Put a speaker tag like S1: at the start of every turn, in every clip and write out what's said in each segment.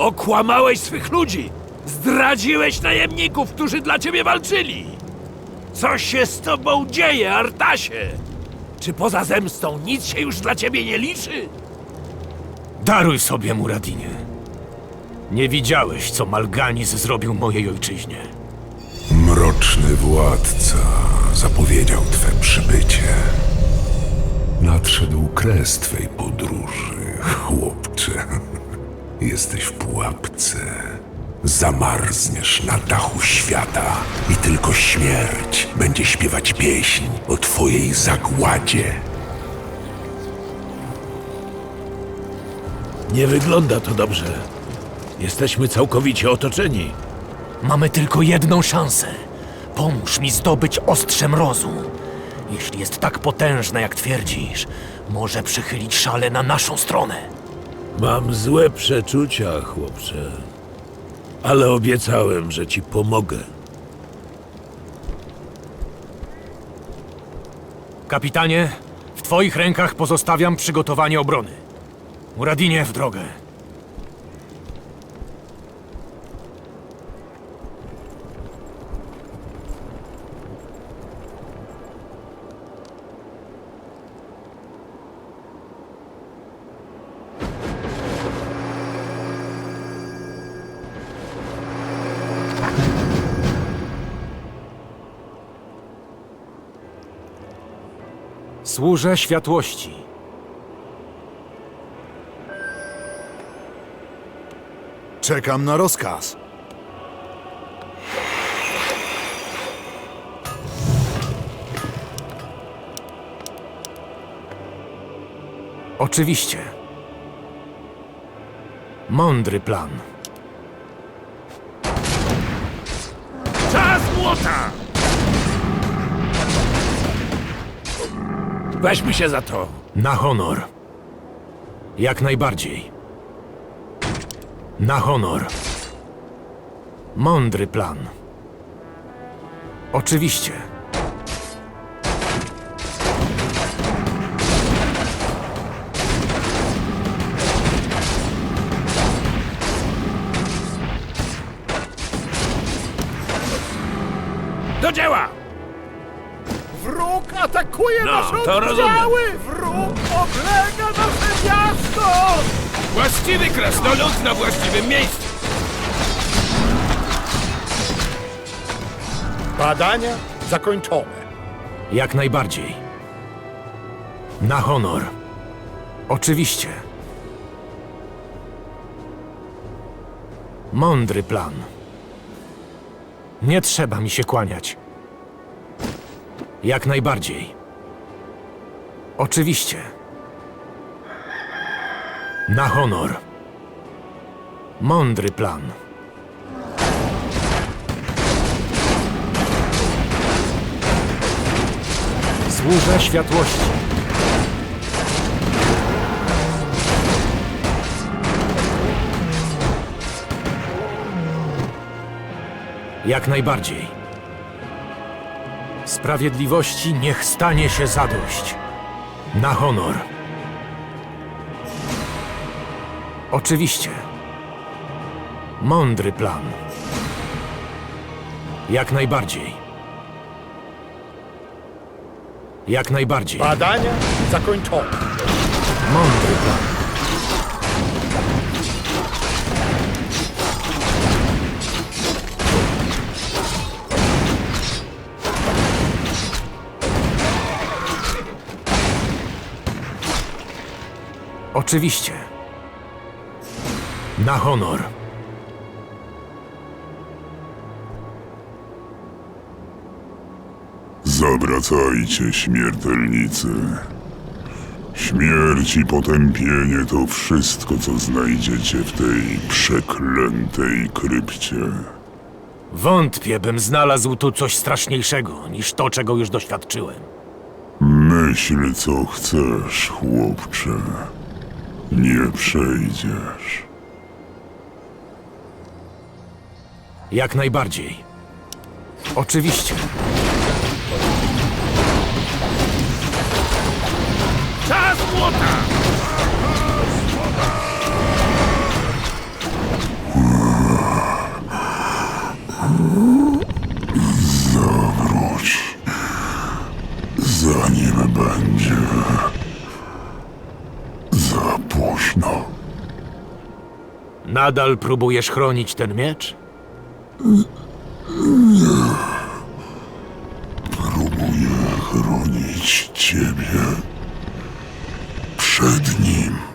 S1: Okłamałeś swych ludzi! Zdradziłeś najemników, którzy dla ciebie walczyli! Co się z tobą dzieje, Artasie? Czy poza zemstą nic się już dla ciebie nie liczy?
S2: Daruj sobie, Muradinie. Nie widziałeś, co Malganis zrobił mojej ojczyźnie.
S3: Mroczny władca zapowiedział Twe przybycie. Nadszedł kres Twej podróży, chłopcze. Jesteś w pułapce. Zamarzniesz na dachu świata i tylko śmierć będzie śpiewać pieśń o Twojej zagładzie.
S1: Nie wygląda to dobrze. Jesteśmy całkowicie otoczeni.
S2: Mamy tylko jedną szansę. Pomóż mi zdobyć ostrze mrozu. Jeśli jest tak potężne, jak twierdzisz, może przychylić szale na naszą stronę.
S1: Mam złe przeczucia, chłopcze. Ale obiecałem, że ci pomogę.
S2: Kapitanie, w twoich rękach pozostawiam przygotowanie obrony. Muradinie, w drogę. Służę światłości.
S4: Czekam na rozkaz.
S2: Oczywiście. Mądry plan.
S1: Czas młota! Weźmy się za to.
S2: Na honor. Jak najbardziej. Na honor. Mądry plan. Oczywiście.
S4: Atakuje
S1: No,
S4: nasze
S1: to
S4: oddziały! Wróg oblega nasze miasto!
S1: Właściwy krasnolud na właściwym miejscu.
S4: Badania zakończone.
S2: Jak najbardziej. Na honor. Oczywiście. Mądry plan. Nie trzeba mi się kłaniać. Jak najbardziej. Oczywiście. Na honor. Mądry plan. Służę światłości. Jak najbardziej. Sprawiedliwości niech stanie się zadość. Na honor. Oczywiście. Mądry plan. Jak najbardziej. Jak najbardziej.
S4: Badania zakończone.
S2: Mądry plan. Oczywiście. Na honor.
S5: Zawracajcie, śmiertelnicy. Śmierć i potępienie to wszystko, co znajdziecie w tej przeklętej krypcie.
S2: Wątpię, bym znalazł tu coś straszniejszego niż to, czego już doświadczyłem.
S5: Myśl, co chcesz, chłopcze. Nie przejdziesz.
S2: Jak najbardziej. Oczywiście.
S1: Czas młota!
S5: będzie za późno.
S2: Nadal próbujesz chronić ten miecz?
S5: Próbuję chronić ciebie przed nim.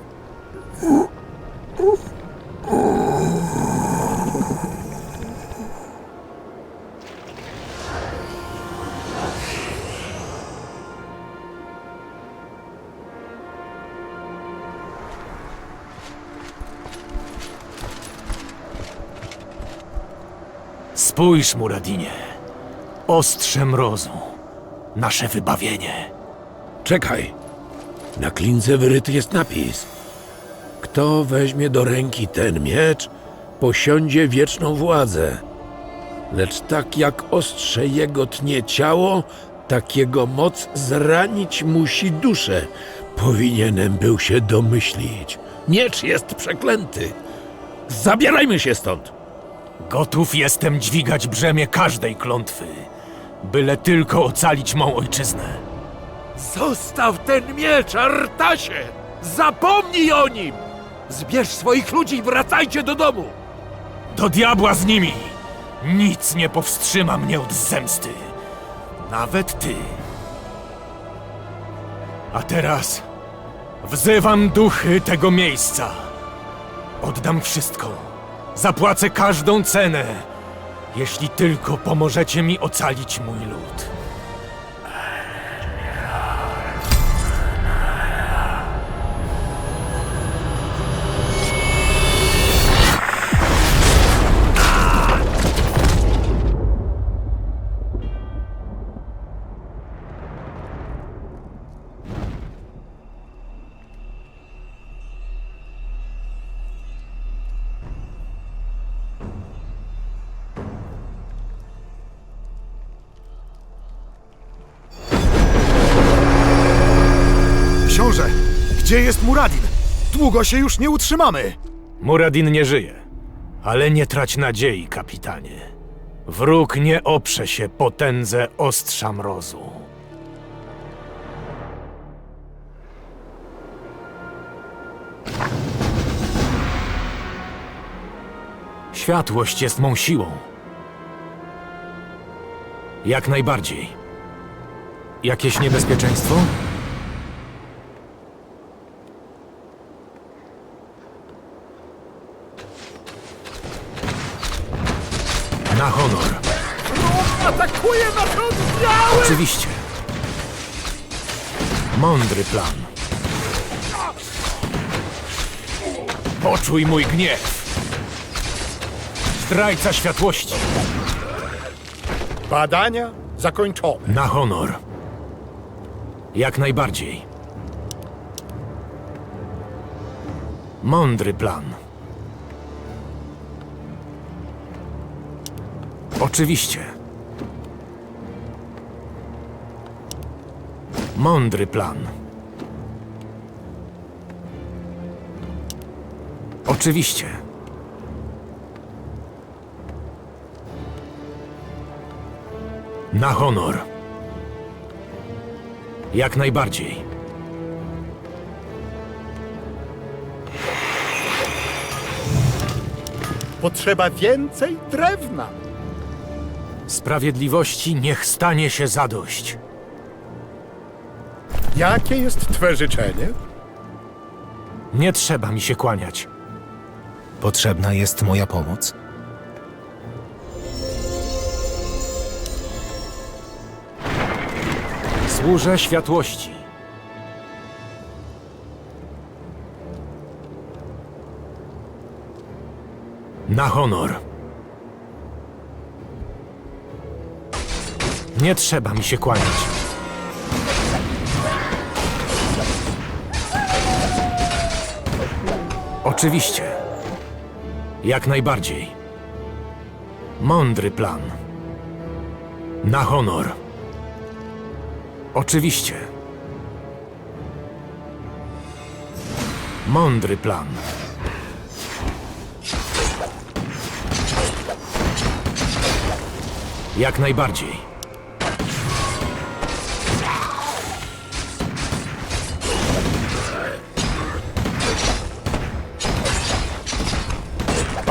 S2: Spójrz, Muradinie. Ostrze mrozu. Nasze wybawienie.
S1: Czekaj. Na klince wyryty jest napis. Kto weźmie do ręki ten miecz, posiądzie wieczną władzę. Lecz tak jak ostrze jego tnie ciało, tak jego moc zranić musi duszę. Powinienem był się domyślić. Miecz jest przeklęty. Zabierajmy się stąd.
S2: Gotów jestem dźwigać brzemię każdej klątwy, byle tylko ocalić mą ojczyznę.
S1: Zostaw ten miecz, Artasie! Zapomnij o nim! Zbierz swoich ludzi i wracajcie do domu!
S2: Do diabła z nimi! Nic nie powstrzyma mnie od zemsty. Nawet ty. A teraz wzywam duchy tego miejsca. Oddam wszystko. Zapłacę każdą cenę, jeśli tylko pomożecie mi ocalić mój lud.
S6: Gdzie jest Muradin? Długo się już nie utrzymamy.
S2: Muradin nie żyje, ale nie trać nadziei, kapitanie. Wróg nie oprze się potędze ostrza mrozu. Światłość jest mą siłą. Jak najbardziej. Jakieś niebezpieczeństwo? Na honor.
S4: Atakuje nasze oddziały!
S2: Oczywiście. Mądry plan. Poczuj mój gniew. Zdrajca światłości.
S4: Badania zakończone.
S2: Na honor. Jak najbardziej. Mądry plan. Oczywiście. Mądry plan. Oczywiście. Na honor. Jak najbardziej.
S4: Potrzeba więcej drewna.
S2: Sprawiedliwości niech stanie się zadość.
S4: Jakie jest twe życzenie?
S2: Nie trzeba mi się kłaniać.
S7: Potrzebna jest moja pomoc?
S2: Służę światłości. Na honor. Nie trzeba mi się kłaniać. Oczywiście. Jak najbardziej. Mądry plan. Na honor. Oczywiście. Mądry plan. Jak najbardziej.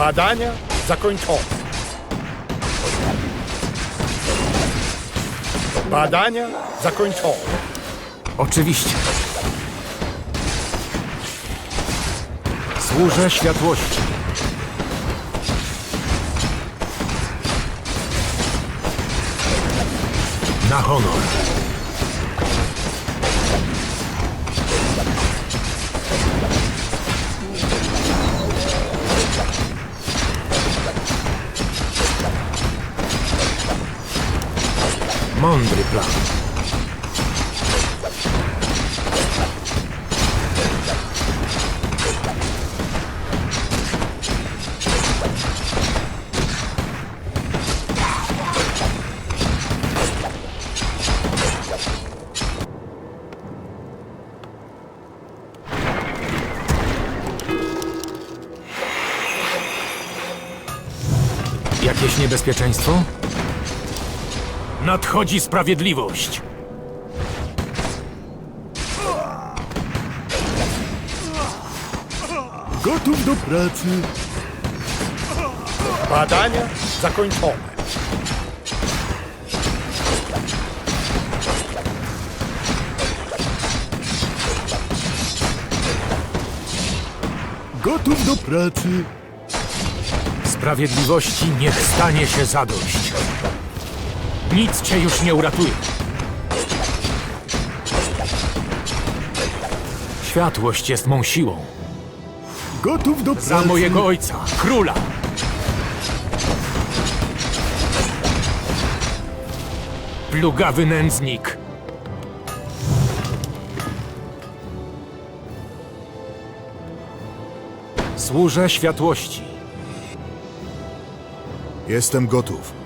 S4: Badania zakończone. Badania zakończone.
S2: Oczywiście. Służę światłości. Na honor. Mądry plan. Jakieś niebezpieczeństwo? Nadchodzi sprawiedliwość.
S6: Gotów do pracy.
S4: Badania zakończone.
S6: Gotów do pracy.
S2: Sprawiedliwości niech stanie się zadość. Nic cię już nie uratuje. Światłość jest mą siłą.
S6: Gotów do pracy.
S2: Za mojego ojca, króla. Plugawy nędznik. Służę światłości.
S6: Jestem gotów.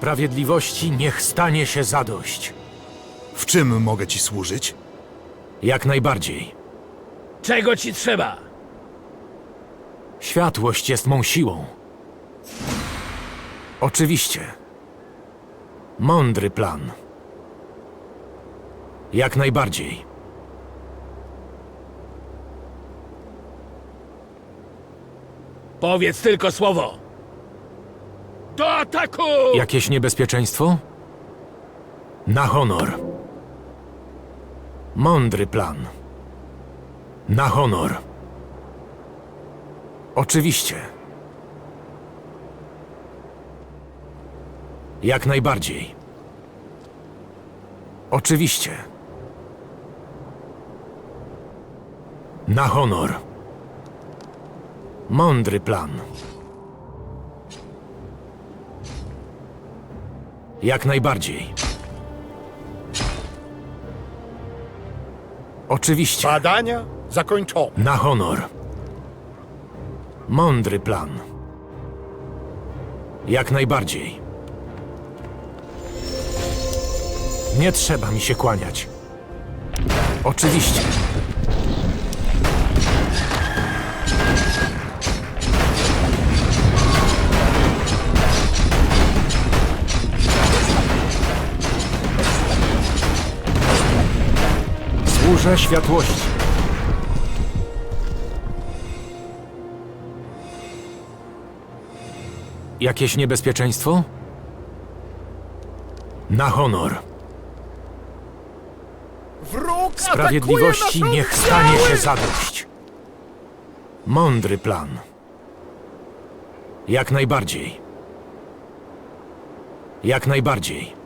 S2: Sprawiedliwości niech stanie się zadość.
S6: W czym mogę ci służyć?
S2: Jak najbardziej.
S1: Czego ci trzeba?
S2: Światłość jest mą siłą. Oczywiście. Mądry plan. Jak najbardziej.
S1: Powiedz tylko słowo. Do ataku!
S2: Jakieś niebezpieczeństwo? Na honor. Mądry plan. Na honor. Oczywiście. Jak najbardziej. Oczywiście. Na honor. Mądry plan. Jak najbardziej. Oczywiście.
S4: Badania zakończone.
S2: Na honor. Mądry plan. Jak najbardziej. Nie trzeba mi się kłaniać. Oczywiście. Służę światłości. Jakieś niebezpieczeństwo? Na honor.
S4: Wróg
S2: Sprawiedliwości
S4: atakuje
S2: niech stanie się zadość. Mądry plan. Jak najbardziej. Jak najbardziej.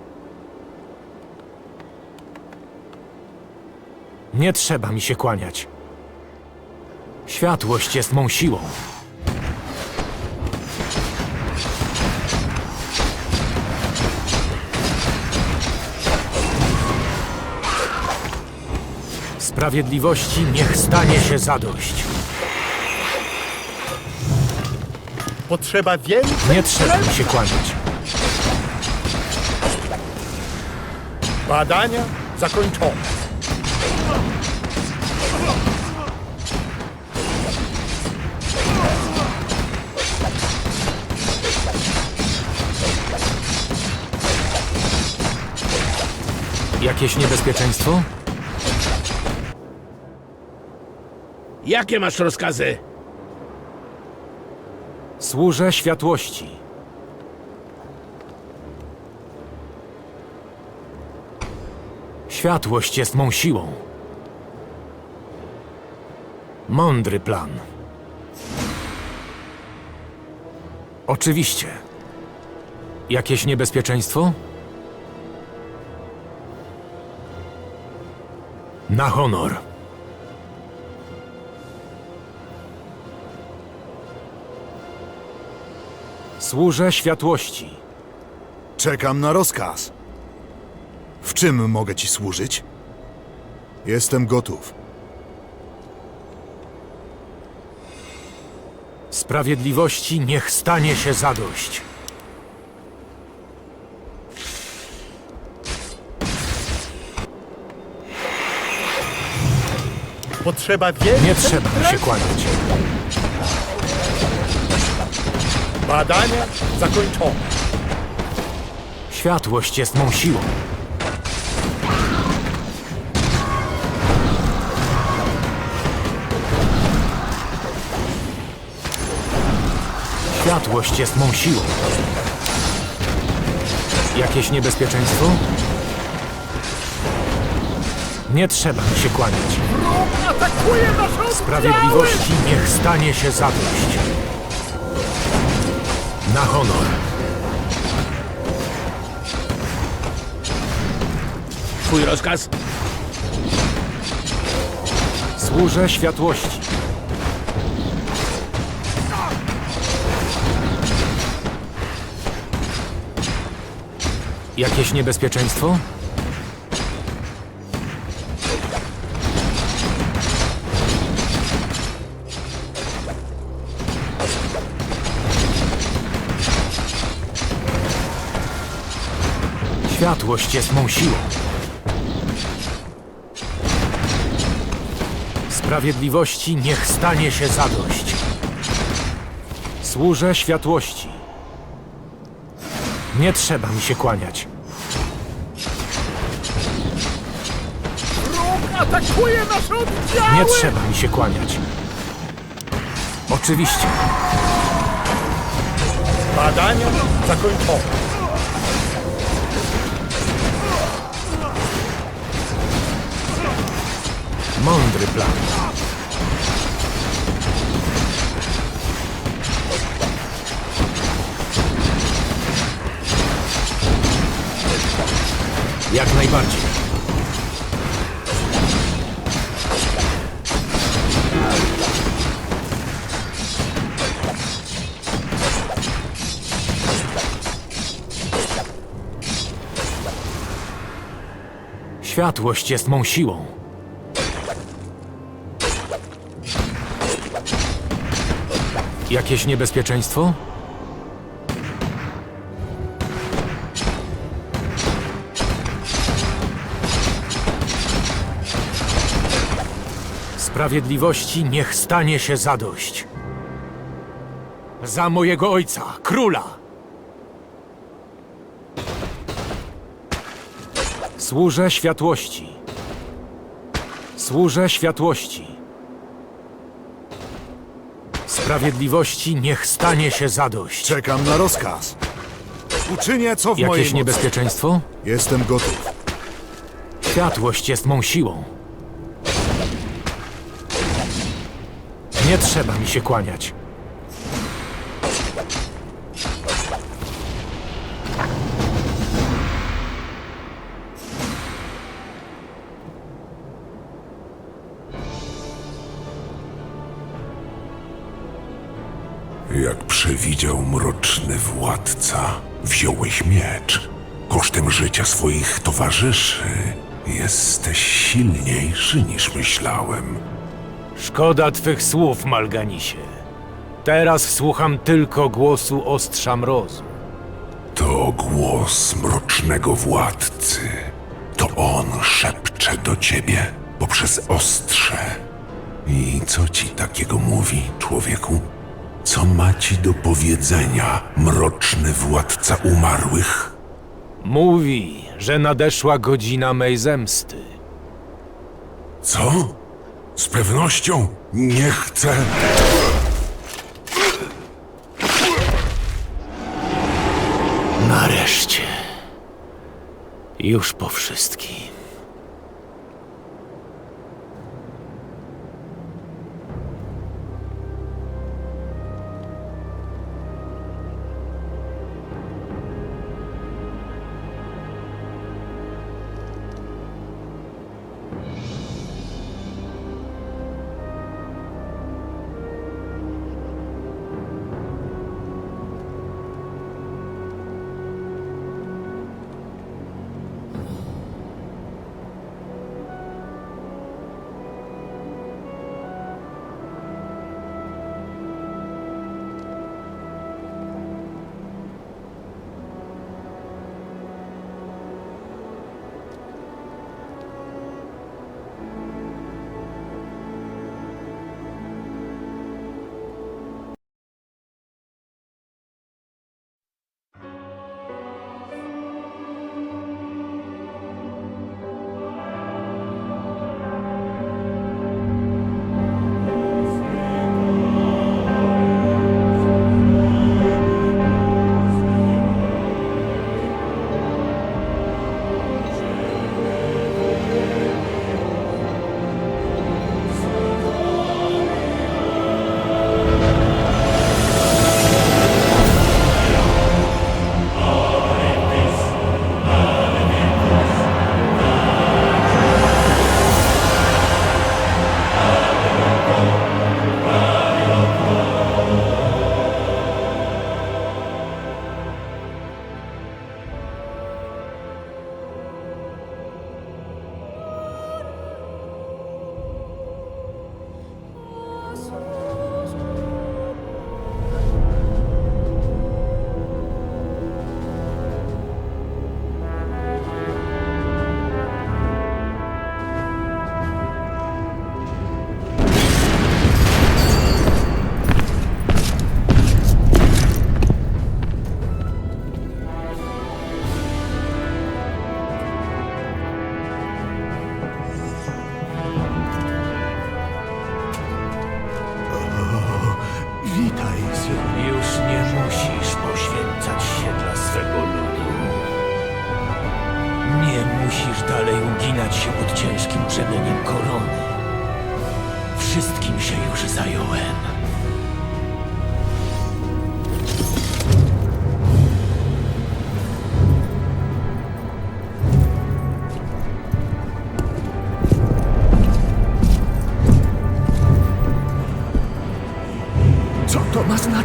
S2: Nie trzeba mi się kłaniać. Światłość jest mą siłą. Sprawiedliwości niech stanie się zadość.
S4: Potrzeba więcej
S2: Nie trzeba mi się kłaniać.
S4: Badania zakończone.
S2: Jakieś niebezpieczeństwo?
S1: Jakie masz rozkazy?
S2: Służę światłości. Światłość jest mą siłą. Mądry plan. Oczywiście. Jakieś niebezpieczeństwo? Na honor. Służę światłości.
S6: Czekam na rozkaz. W czym mogę ci służyć? Jestem gotów.
S2: Sprawiedliwości niech stanie się zadość.
S4: Potrzeba więcej
S2: Nie trzeba się kłaniać.
S4: Badania zakończone.
S2: Światłość jest mą siłą. Światłość jest mą siłą. Jakieś niebezpieczeństwo? Nie trzeba się kłaniać.
S4: Atakuje!
S2: Sprawiedliwości niech stanie się zadość. Na honor.
S1: Twój rozkaz?
S2: Służę światłości. Jakieś niebezpieczeństwo? Światłość jest mą siłą. Sprawiedliwości niech stanie się zadość. Służę światłości. Nie trzeba mi się kłaniać.
S4: Wróg atakuje oddziały!
S2: Nie trzeba mi się kłaniać. Oczywiście.
S4: Badania zakończone.
S2: Mądry plan. Jak najbardziej. Światłość jest mą siłą. Jakieś niebezpieczeństwo? Sprawiedliwości niech stanie się zadość. Za mojego ojca, króla! Służę światłości. Służę światłości. Sprawiedliwości niech stanie się zadość.
S6: Czekam na rozkaz. Uczynię co w mojej
S2: Jakieś
S6: mocy.
S2: niebezpieczeństwo?
S6: Jestem gotów.
S2: Światłość jest mą siłą. Nie trzeba mi się kłaniać.
S3: Jak przewidział mroczny władca, wziąłeś miecz. Kosztem życia swoich towarzyszy jesteś silniejszy niż myślałem.
S2: Szkoda twych słów, Malganisie. Teraz słucham tylko głosu ostrza mrozu.
S3: To głos mrocznego władcy. To on szepcze do ciebie poprzez ostrze. I co ci takiego mówi, człowieku? Co ma ci do powiedzenia, mroczny władca umarłych?
S2: Mówi, że nadeszła godzina mej zemsty.
S3: Co? Z pewnością nie chcę. Nareszcie.
S2: Już po wszystkim.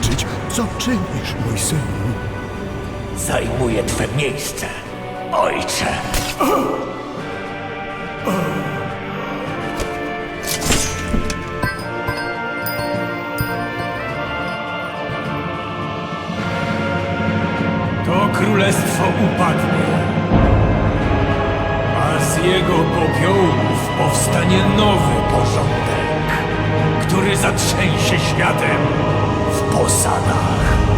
S6: Ma znaczyć? Co czynisz, mój synu?
S2: Zajmuję twe miejsce, ojcze. To królestwo upadnie, a z jego popiołów powstanie nowy porządek, który zatrzęsie światem. posadach.